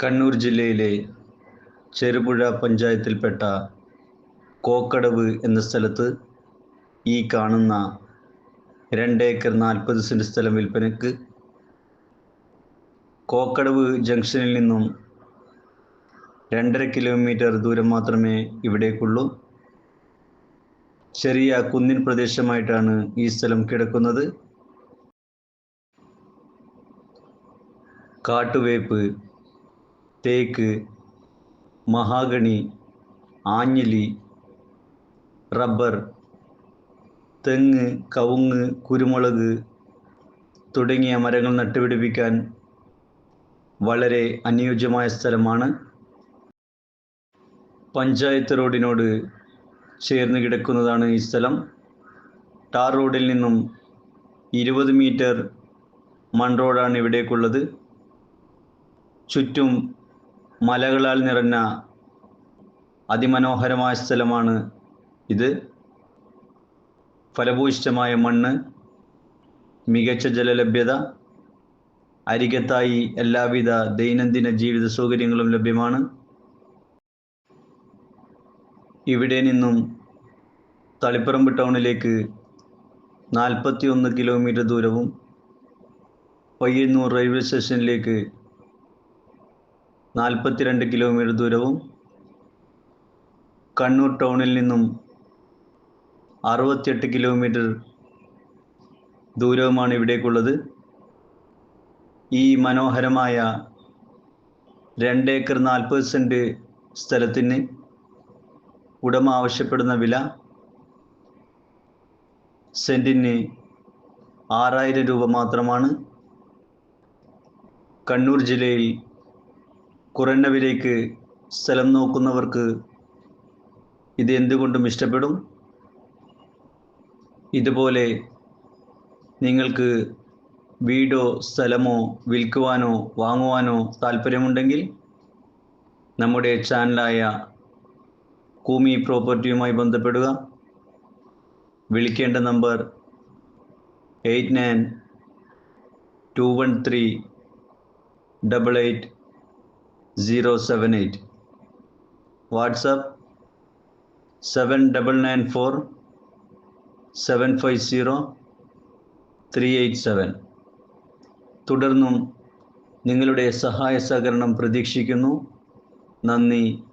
കണ്ണൂർ ജില്ലയിലെ ചെറുപുഴ പഞ്ചായത്തിൽപ്പെട്ട കോക്കടവ് എന്ന സ്ഥലത്ത് ഈ കാണുന്ന രണ്ട് ഏക്കർ നാൽപ്പത് സെന്റ് സ്ഥലം വിൽപ്പനയ്ക്ക് കോക്കടവ് ജംഗ്ഷനിൽ നിന്നും രണ്ടര കിലോമീറ്റർ ദൂരം മാത്രമേ ഇവിടേക്കുള്ളൂ. ചെറിയ കുന്നിൻ പ്രദേശമായിട്ടാണ് ഈ സ്ഥലം കിടക്കുന്നത്. കാട്ടുവേപ്പ് തേക്ക് മഹാഗണി ആഞ്ഞിലി റബ്ബർ തെങ്ങ് കവുങ്ങ് കുരുമുളക് തുടങ്ങിയ മരങ്ങൾ നട്ടുപിടിപ്പിക്കാൻ വളരെ അനുയോജ്യമായ സ്ഥലമാണ് പഞ്ചായത്ത് റോഡിനോട് ചേർന്ന് കിടക്കുന്നതാണ് ഈ സ്ഥലം. ടാർ റോഡിൽ നിന്നും ഇരുപത് മീറ്റർ മൺ റോഡാണ് ഇവിടേക്കുള്ളത്. ചുറ്റും മലകളാൽ നിറഞ്ഞ അതിമനോഹരമായ സ്ഥലമാണ് ഇത്. ഫലഭൂയിഷ്ടമായ മണ്ണ് മികച്ച ജലലഭ്യത അരികത്തായി എല്ലാവിധ ദൈനംദിന ജീവിത സൗകര്യങ്ങളും ലഭ്യമാണ്. ഇവിടെ നിന്നും തളിപ്പറമ്പ് ടൗണിലേക്ക് നാൽപ്പത്തി ഒന്ന് കിലോമീറ്റർ ദൂരവും പയ്യന്നൂർ റെയിൽവേ സ്റ്റേഷനിലേക്ക് നാൽപ്പത്തിരണ്ട് കിലോമീറ്റർ ദൂരവും കണ്ണൂർ ടൗണിൽ നിന്നും അറുപത്തിയെട്ട് കിലോമീറ്റർ ദൂരവുമാണ് ഇവിടേക്കുള്ളത്. ഈ മനോഹരമായ രണ്ട് ഏക്കർ നാൽപ്പത് സെന്റ് സ്ഥലത്തിന് ഉടമ ആവശ്യപ്പെടുന്ന വില സെന്റിന് ആറായിരം രൂപ മാത്രമാണ്. കണ്ണൂർ ജില്ലയിൽ കുറഞ്ഞ വിലയ്ക്ക് സ്ഥലം നോക്കുന്നവർക്ക് ഇത് എന്തുകൊണ്ടും ഇഷ്ടപ്പെടും? ഇതുപോലെ നിങ്ങൾക്ക് വീടോ സ്ഥലമോ വിൽക്കുവാനോ വാങ്ങുവാനോ താല്പര്യമുണ്ടെങ്കിൽ നമ്മുടെ ചാനലായ കൂമി പ്രോപ്പർട്ടിയുമായി ബന്ധപ്പെടുക. വിളിക്കേണ്ട number eight nine two one three double eight zero seven eight WhatsApp seven double nine four seven five zero three eight seven തുടർന്നും നിങ്ങളുടെ സഹായ സഹകരണം പ്രതീക്ഷിക്കുന്നു. നന്ദി.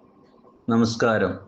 നമസ്കാരം.